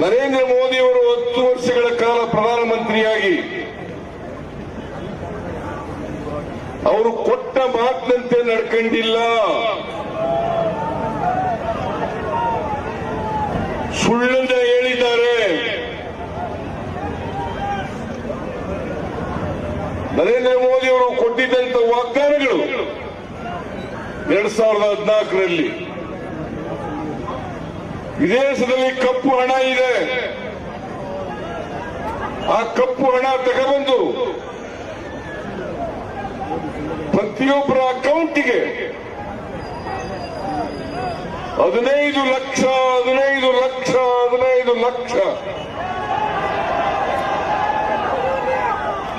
ನರೇಂದ್ರ ಮೋದಿಯವರು ಹತ್ತು ವರ್ಷಗಳ ಕಾಲ ಪ್ರಧಾನಮಂತ್ರಿಯಾಗಿ ಅವರು ಕೊಟ್ಟ ಮಾತಿನಂತೆ ನಡ್ಕೊಂಡಿಲ್ಲ. ಸುಳ್ಳಿಂದ ಹೇಳಿದ್ದಾರೆ. ನರೇಂದ್ರ ಮೋದಿ ಅವರು ಕೊಟ್ಟಿದ್ದಂತ ವಾಗ್ದಾನಗಳು. ಎರಡ್ ಸಾವಿರದ ಹದಿನಾಲ್ಕರಲ್ಲಿ ವಿದೇಶದಲ್ಲಿ ಕಪ್ಪು ಹಣ ಇದೆ. ಆ ಕಪ್ಪು ಹಣ ತಗೊಬಂದು ಪ್ರತಿಯೊಬ್ಬರ ಅಕೌಂಟಿಗೆ ಹದಿನೈದು ಲಕ್ಷ ಹದಿನೈದು ಲಕ್ಷ ಹದಿನೈದು ಲಕ್ಷ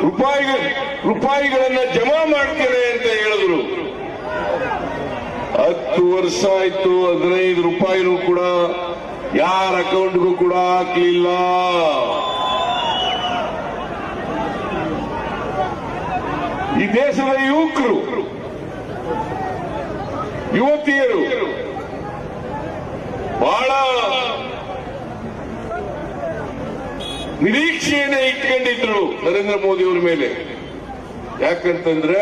ರೂಪಾಯಿ ರೂಪಾಯಿಗಳನ್ನ ಜಮಾ ಮಾಡ್ತೇನೆ ಅಂತ ಹೇಳಿದ್ರು. ಹತ್ತು ವರ್ಷ ಆಯ್ತು, ಹದಿನೈದು ರೂಪಾಯಿನೂ ಕೂಡ ಯಾರ ಅಕೌಂಟ್ಗೂ ಕೂಡ ಹಾಕ್ಲಿಲ್ಲ. ಈ ದೇಶದ ಯುವಕರು, ಯುವತಿಯರು, ಬಹಳ ನಿರೀಕ್ಷೆಯನ್ನು ಇಟ್ಕೊಂಡಿದ್ರು ನರೇಂದ್ರ ಮೋದಿ ಅವರ ಮೇಲೆ. ಯಾಕಂತಂದ್ರೆ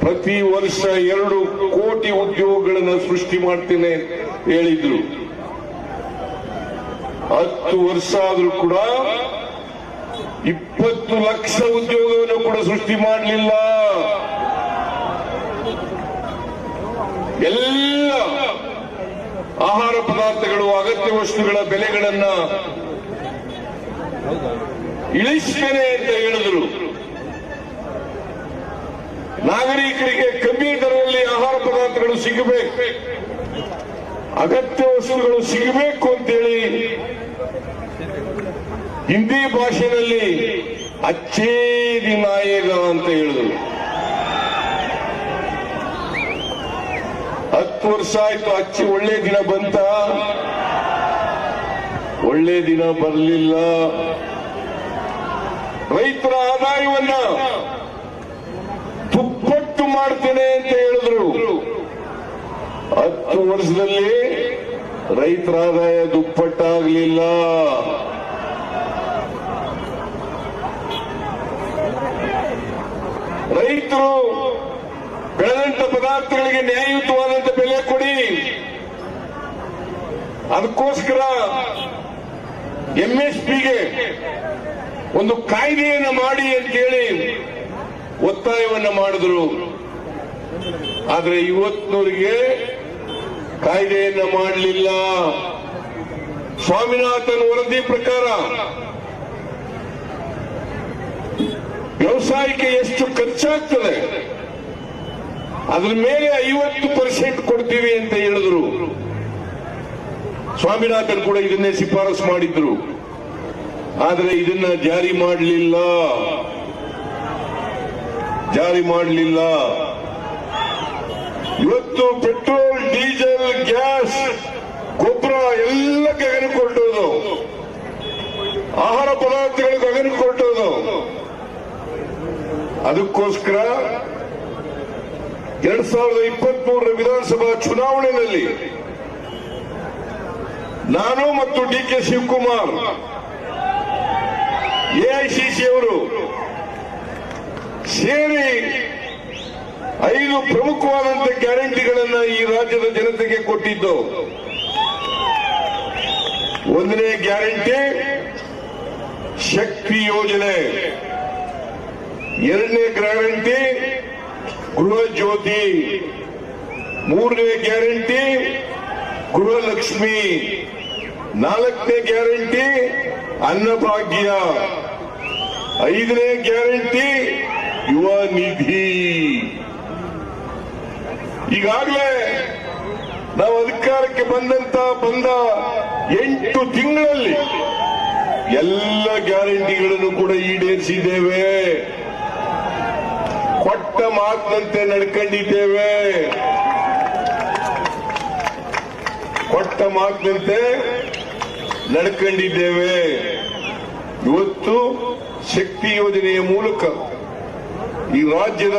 ಪ್ರತಿ ವರ್ಷ ಎರಡು ಕೋಟಿ ಉದ್ಯೋಗಗಳನ್ನು ಸೃಷ್ಟಿ ಮಾಡ್ತೇನೆ ಹೇಳಿದ್ರು. ಹತ್ತು ವರ್ಷ ಆದ್ರೂ ಕೂಡ ಇಪ್ಪತ್ತು ಲಕ್ಷ ಉದ್ಯೋಗವನ್ನು ಕೂಡ ಸೃಷ್ಟಿ ಮಾಡಲಿಲ್ಲ. ಎಲ್ಲ ಆಹಾರ ಪದಾರ್ಥಗಳು, ಅಗತ್ಯ ವಸ್ತುಗಳ ಬೆಲೆಗಳನ್ನ ಇಳಿಸ್ತೇನೆ ಅಂತ ಹೇಳಿದ್ರು. ನಾಗರಿಕರಿಗೆ ಕಮ್ಮಿ ದರದಲ್ಲಿ ಆಹಾರ ಪದಾರ್ಥಗಳು ಸಿಗಬೇಕು. ಅಗತ್ಯ ವಸ್ತುಗಳು ಸಿಗಬೇಕು ಅಂತೇಳಿ ಹಿಂದಿ ಭಾಷೆಯಲ್ಲಿ ಅಚ್ಚೇ ದಿನ ಅಂತ ಹೇಳಿದ್ರು. ಹತ್ತು ವರ್ಷ ಆಯ್ತು, ಅಚ್ಚಿ ಒಳ್ಳೆ ದಿನ ಬಂತ? ಒಳ್ಳೆ ದಿನ ಬರಲಿಲ್ಲ. ರೈತರ ಆದಾಯವನ್ನ ತುಪ್ಪಟ್ಟು ಮಾಡ್ತೇನೆ ಅಂತ ಹತ್ತು ವರ್ಷದಲ್ಲಿ ರೈತರ ಆದಾಯ ದುಪ್ಪಟ್ಟಾಗಲಿಲ್ಲ. ರೈತರು ಬೆಳೆದಂತ ಪದಾರ್ಥಗಳಿಗೆ ನ್ಯಾಯಯುತವಾದಂತ ಬೆಲೆ ಕೊಡಿ. ಅದಕ್ಕೋಸ್ಕರ ಎಂಎಸ್ಪಿಗೆ ಒಂದು ಕಾಯ್ದೆಯನ್ನು ಮಾಡಿ ಅಂತ ಹೇಳಿ ಒತ್ತಾಯವನ್ನು ಮಾಡಿದ್ರು. ಆದರೆ ಇವತ್ತಿನವರಿಗೆ ಕಾಯ್ದೆಯನ್ನ ಮಾಡಲಿಲ್ಲ. ಸ್ವಾಮಿನಾಥನ್ ವರದಿ ಪ್ರಕಾರ ವ್ಯವಸಾಯಕ್ಕೆ ಎಷ್ಟು ಖರ್ಚಾಗ್ತದೆ? ಅದ್ರ ಮೇಲೆ ಐವತ್ತು ಪರ್ಸೆಂಟ್ ಕೊಡ್ತೀವಿ ಅಂತ ಹೇಳಿದ್ರು. ಸ್ವಾಮಿನಾಥನ್ ಕೂಡ ಇದನ್ನೇ ಶಿಫಾರಸು ಮಾಡಿದ್ರು. ಆದರೆ ಇದನ್ನ ಜಾರಿ ಮಾಡಲಿಲ್ಲ. ಜಾರಿ ಮಾಡಲಿಲ್ಲ. ಇವತ್ತು ಪೆಟ್ರೋಲ್, ಡೀಸೆಲ್, ಗ್ಯಾಸ್, ಗೊಬ್ಬರ ಎಲ್ಲ ಗಗನಕೊಟ್ಟೋದು ಆಹಾರ ಪದಾರ್ಥಗಳು ಗಗನಕೊಟ್ಟೋದು ಅದಕ್ಕೋಸ್ಕರ ಎರಡ್ ಸಾವಿರದ ಇಪ್ಪತ್ತ್ ಮೂರರ ವಿಧಾನಸಭಾ ಚುನಾವಣೆಯಲ್ಲಿ ನಾನು ಮತ್ತು ಡಿ ಕೆ ಶಿವಕುಮಾರ್ ಎಐಸಿಸಿ ಅವರು ಸೇರಿ ಐದು ಪ್ರಮುಖವಾದಂತಹ ಗ್ಯಾರಂಟಿಗಳನ್ನು ಈ ರಾಜ್ಯದ ಜನತೆಗೆ ಕೊಟ್ಟಿದ್ದು. ಒಂದನೇ ಗ್ಯಾರಂಟಿ, ಶಕ್ತಿ ಯೋಜನೆ. ಎರಡನೇ ಗ್ಯಾರಂಟಿ, ಗೃಹ ಜ್ಯೋತಿ. ಮೂರನೇ ಗ್ಯಾರಂಟಿ, ಗೃಹಲಕ್ಷ್ಮಿ. ನಾಲ್ಕನೇ ಗ್ಯಾರಂಟಿ, ಅನ್ನಭಾಗ್ಯ. ಐದನೇ ಗ್ಯಾರಂಟಿ, ಯುವ ನಿಧಿ. ಈಗಾಗಲೇ ನಾವು ಅಧಿಕಾರಕ್ಕೆ ಬಂದಂತ ಬಂದ ಎಂಟು ತಿಂಗಳಲ್ಲಿ ಎಲ್ಲ ಗ್ಯಾರಂಟಿಗಳನ್ನು ಕೂಡ ಈಡೇರಿಸಿದ್ದೇವೆ. ಕೊಟ್ಟ ಮಾತಿನಂತೆ ನಡ್ಕೊಂಡಿದ್ದೇವೆ. ಕೊಟ್ಟ ಮಾತಿನಂತೆ ನಡ್ಕೊಂಡಿದ್ದೇವೆ. ಇವತ್ತು ಶಕ್ತಿ ಯೋಜನೆಯ ಮೂಲಕ ಈ ರಾಜ್ಯದ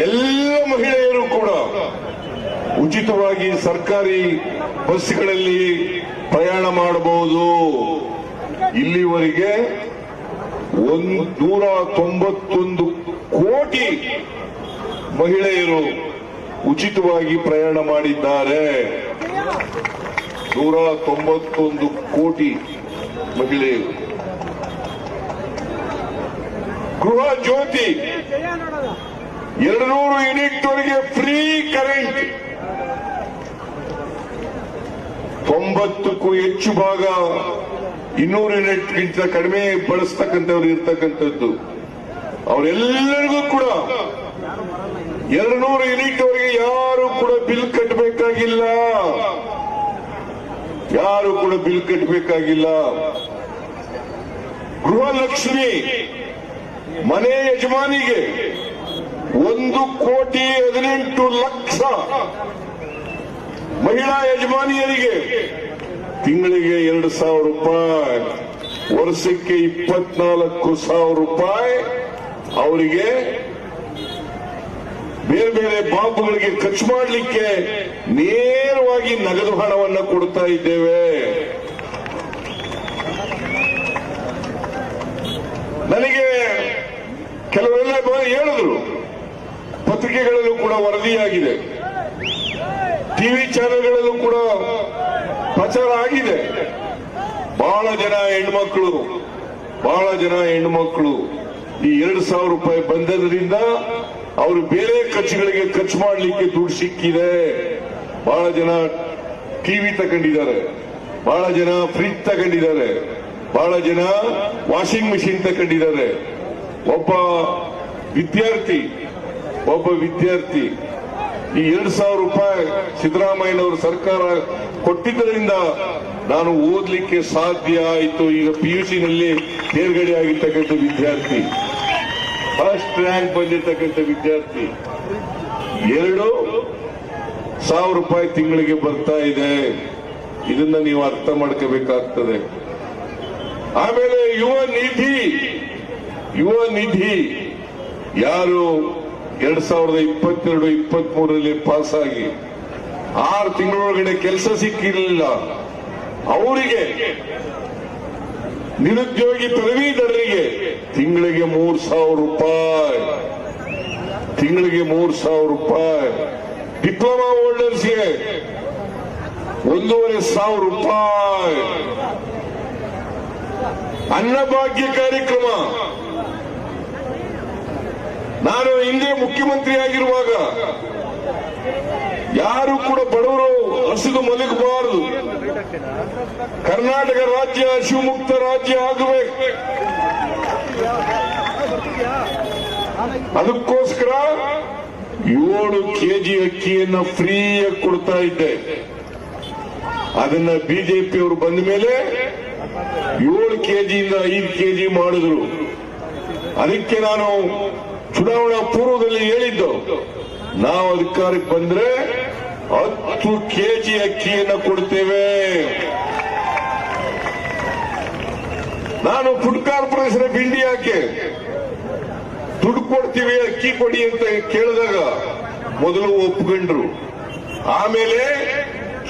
ಎಲ್ಲ ಮಹಿಳೆಯರು ಕೂಡ ಉಚಿತವಾಗಿ ಸರ್ಕಾರಿ ಬಸ್ಗಳಲ್ಲಿ ಪ್ರಯಾಣ ಮಾಡ ಮಾಡಬಹುದು. ಇಲ್ಲಿವರೆಗೆ ಒಂದು ನೂರ ತೊಂಬತ್ತೊಂದು ಕೋಟಿ ಮಹಿಳೆಯರು ಉಚಿತವಾಗಿ ಪ್ರಯಾಣ ಮಾಡಿದ್ದಾರೆ. ನೂರ ತೊಂಬತ್ತೊಂದು ಕೋಟಿ ಮಹಿಳೆಯರು. ಗೃಹ ಜ್ಯೋತಿ ಎರಡು ನೂರು ಯೂನಿಟ್ ವರೆಗೆ ಫ್ರೀ ಕರೆಂಟ್. ತೊಂಬತ್ತಕ್ಕೂ ಹೆಚ್ಚು ಭಾಗ ಇನ್ನೂರು ಯೂನಿಟ್ಗಿಂತ ಕಡಿಮೆ ಬಳಸ್ತಕ್ಕಂಥವ್ರು ಇರ್ತಕ್ಕಂಥದ್ದು. ಅವರೆಲ್ಲರಿಗೂ ಕೂಡ ಎರಡು ನೂರು ಯೂನಿಟ್ ವರೆಗೆ ಯಾರು ಕೂಡ ಬಿಲ್ ಕಟ್ಟಬೇಕಾಗಿಲ್ಲ. ಯಾರು ಕೂಡ ಬಿಲ್ ಕಟ್ಟಬೇಕಾಗಿಲ್ಲ. ಗೃಹಲಕ್ಷ್ಮಿ ಮನೆ ಯಜಮಾನಿಗೆ ಒಂದು ಕೋಟಿ ಹದಿನೆಂಟು ಲಕ್ಷ ಮಹಿಳಾ ಯಜಮಾನಿಯರಿಗೆ ತಿಂಗಳಿಗೆ ಎರಡು ಸಾವಿರ ರೂಪಾಯಿ, ವರ್ಷಕ್ಕೆ ಇಪ್ಪತ್ನಾಲ್ಕು ಸಾವಿರ ರೂಪಾಯಿ. ಅವರಿಗೆ ಬೇರೆ ಬೇರೆ ಬಾಂಬ್ಗಳಿಗೆ ಖರ್ಚು ಮಾಡಲಿಕ್ಕೆ ನೇರವಾಗಿ ನಗದು ಹಣವನ್ನು ಕೊಡ್ತಾ ಇದ್ದೇವೆ. ನನಗೆ ಕೆಲವರೆಲ್ಲ ಹೇಳಿದ್ರು ಪತ್ರಿಕೆಗಳಲ್ಲೂ ಕೂಡ ವರದಿಯಾಗಿದೆ. ಟಿವಿ ಚಾನೆಲ್ಗಳಲ್ಲೂ ಕೂಡ ಪ್ರಚಾರ ಆಗಿದೆ. ಬಹಳ ಜನ ಹೆಣ್ಮಕ್ಳು, ಬಹಳ ಜನ ಹೆಣ್ಮಕ್ಳು ಈ ಎರಡು ಸಾವಿರ ರೂಪಾಯಿ ಬಂದದ್ರಿಂದ ಅವರು ಬೇರೆ ಖರ್ಚುಗಳಿಗೆ ಖರ್ಚು ಮಾಡಲಿಕ್ಕೆ ದುಡ್ಡು ಸಿಕ್ಕಿದೆ. ಬಹಳ ಜನ ಟಿವಿ ತಗೊಂಡಿದ್ದಾರೆ. ಬಹಳ ಜನ ಫ್ರಿಜ್ ತಗೊಂಡಿದ್ದಾರೆ. ಬಹಳ ಜನ ವಾಷಿಂಗ್ ಮಿಷಿನ್ ತಗೊಂಡಿದ್ದಾರೆ. ಒಬ್ಬ ವಿದ್ಯಾರ್ಥಿ ಒಬ್ಬ ವಿದ್ಯಾರ್ಥಿ ಈ ಎರಡು ಸಾವಿರ ರೂಪಾಯಿ ಸಿದ್ದರಾಮಯ್ಯನವರು ಸರ್ಕಾರ ಕೊಟ್ಟಿದ್ದರಿಂದ ನಾನು ಓದಲಿಕ್ಕೆ ಸಾಧ್ಯ ಆಯಿತು. ಈಗ ಪಿಯುಸಿನಲ್ಲಿ ತೇರ್ಗಡೆ ಆಗಿರ್ತಕ್ಕಂಥ ವಿದ್ಯಾರ್ಥಿ, ಫಸ್ಟ್ ರ್ಯಾಂಕ್ ಬಂದಿರತಕ್ಕಂಥ ವಿದ್ಯಾರ್ಥಿ, ಎರಡು ಸಾವಿರ ರೂಪಾಯಿ ತಿಂಗಳಿಗೆ ಬರ್ತಾ ಇದೆ. ಇದನ್ನ ನೀವು ಅರ್ಥ ಮಾಡ್ಕೋಬೇಕಾಗ್ತದೆ. ಆಮೇಲೆ ಯುವ ನಿಧಿ ಯುವ ನಿಧಿ ಯಾರು ಎರಡ್ ಸಾವಿರದ ಇಪ್ಪತ್ತೆರಡು ಇಪ್ಪತ್ತ್ ಮೂರರಲ್ಲಿ ಪಾಸ್ ಆಗಿ ಆರು ತಿಂಗಳೊಳಗಡೆ ಕೆಲಸ ಸಿಕ್ಕಿರಲಿಲ್ಲ. ಅವರಿಗೆ ನಿರುದ್ಯೋಗಿ ಪದವೀಧರರಿಗೆ ತಿಂಗಳಿಗೆ ಮೂರ್ ಸಾವಿರ ರೂಪಾಯಿ, ತಿಂಗಳಿಗೆ ಮೂರ್ ಸಾವಿರ ರೂಪಾಯಿ, ಡಿಪ್ಲೊಮಾ ಹೋಲ್ಡರ್ಸ್ಗೆ ಒಂದೂವರೆ ಸಾವಿರ ರೂಪಾಯಿ. ಅನ್ನಭಾಗ್ಯ ಕಾರ್ಯಕ್ರಮ ನಾನು ಹಿಂದೆ ಮುಖ್ಯಮಂತ್ರಿ ಆಗಿರುವಾಗ ಯಾರು ಕೂಡ ಬಡವರು ಹಸಿದು ಮಲಗಬಾರದು. ಕರ್ನಾಟಕ ರಾಜ್ಯ ಶಿವಮುಕ್ತ ರಾಜ್ಯ ಆಗಬೇಕು. ಅದಕ್ಕೋಸ್ಕರ ಏಳು ಕೆಜಿ ಅಕ್ಕಿಯನ್ನ ಫ್ರೀಯಾಗಿ ಕೊಡ್ತಾ ಇದ್ದೆ. ಅದನ್ನ ಬಿಜೆಪಿಯವರು ಬಂದ ಮೇಲೆ ಏಳು ಕೆಜಿಯಿಂದ ಐದು ಕೆಜಿ ಮಾಡಿದ್ರು. ಅದಕ್ಕೆ ನಾನು ಚುನಾವಣಾ ಪೂರ್ವದಲ್ಲಿ ಹೇಳಿದ್ದು, ನಾವು ಅಧಿಕಾರಕ್ಕೆ ಬಂದ್ರೆ ಹತ್ತು ಕೆಜಿ ಅಕ್ಕಿಯನ್ನು ಕೊಡ್ತೇವೆ. ನಾನು ಫುಡ್ ಕಾರ್ಪೊರೇಷನ್ ಆಫ್ ಇಂಡಿಯಾಕ್ಕೆ ದುಡ್ಡು ಕೊಡ್ತೀವಿ, ಅಕ್ಕಿ ಕೊಡಿ ಅಂತ ಕೇಳಿದಾಗ ಮೊದಲು ಒಪ್ಕೊಂಡ್ರು. ಆಮೇಲೆ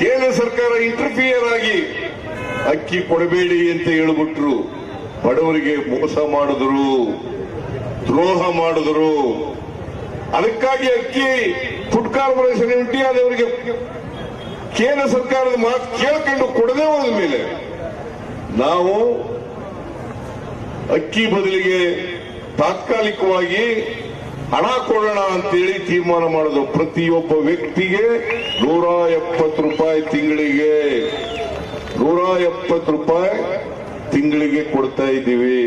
ಕೇಂದ್ರ ಸರ್ಕಾರ ಇಂಟರ್ಫಿಯರ್ ಆಗಿ ಅಕ್ಕಿ ಕೊಡಬೇಡಿ ಅಂತ ಹೇಳ್ಬಿಟ್ರು. ಬಡವರಿಗೆ ಮೋಸ ಮಾಡಿದ್ರು. ದ್ರೋಹ ಮಾಡಿದ್ರು. ಅದಕ್ಕಾಗಿ ಅಕ್ಕಿ ಫುಡ್ ಕಾರ್ಪೊರೇಷನ್ ಇಂಡಿಯಾದವರಿಗೆ ಕೇಂದ್ರ ಸರ್ಕಾರದ ಮಾತು ಕೇಳ್ಕೊಂಡು ಕೊಡದೇ ಹೋದ ಮೇಲೆ ನಾವು ಅಕ್ಕಿ ಬದಲಿಗೆ ತಾತ್ಕಾಲಿಕವಾಗಿ ಹಣ ಕೊಡೋಣ ಅಂತೇಳಿ ತೀರ್ಮಾನ ಮಾಡಿದ್ರು. ಪ್ರತಿಯೊಬ್ಬ ವ್ಯಕ್ತಿಗೆ ನೂರ ಎಪ್ಪತ್ತು ರೂಪಾಯಿ ತಿಂಗಳಿಗೆ, ನೂರ ಎಪ್ಪತ್ತು ರೂಪಾಯಿ ತಿಂಗಳಿಗೆ ಕೊಡ್ತಾ ಇದ್ದೀವಿ.